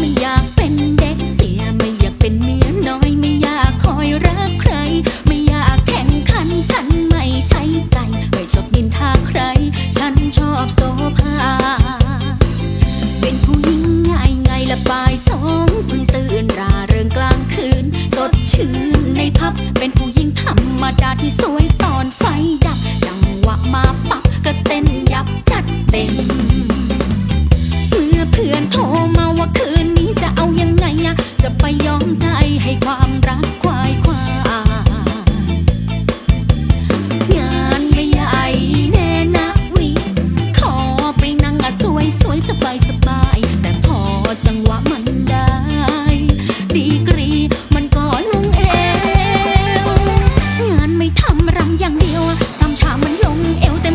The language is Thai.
me up. จะไปยอมใจให้ความรักควายควา งานไม่ใหญ่แน่นะวิขอไปนั่งอะสวยสวยสบายสบาย แต่พอจังหวะมันได้ ดีกรีมันก็ลงเอว งานไม่ทำรำอย่างเดียวอะสามชามันลงเอวแต่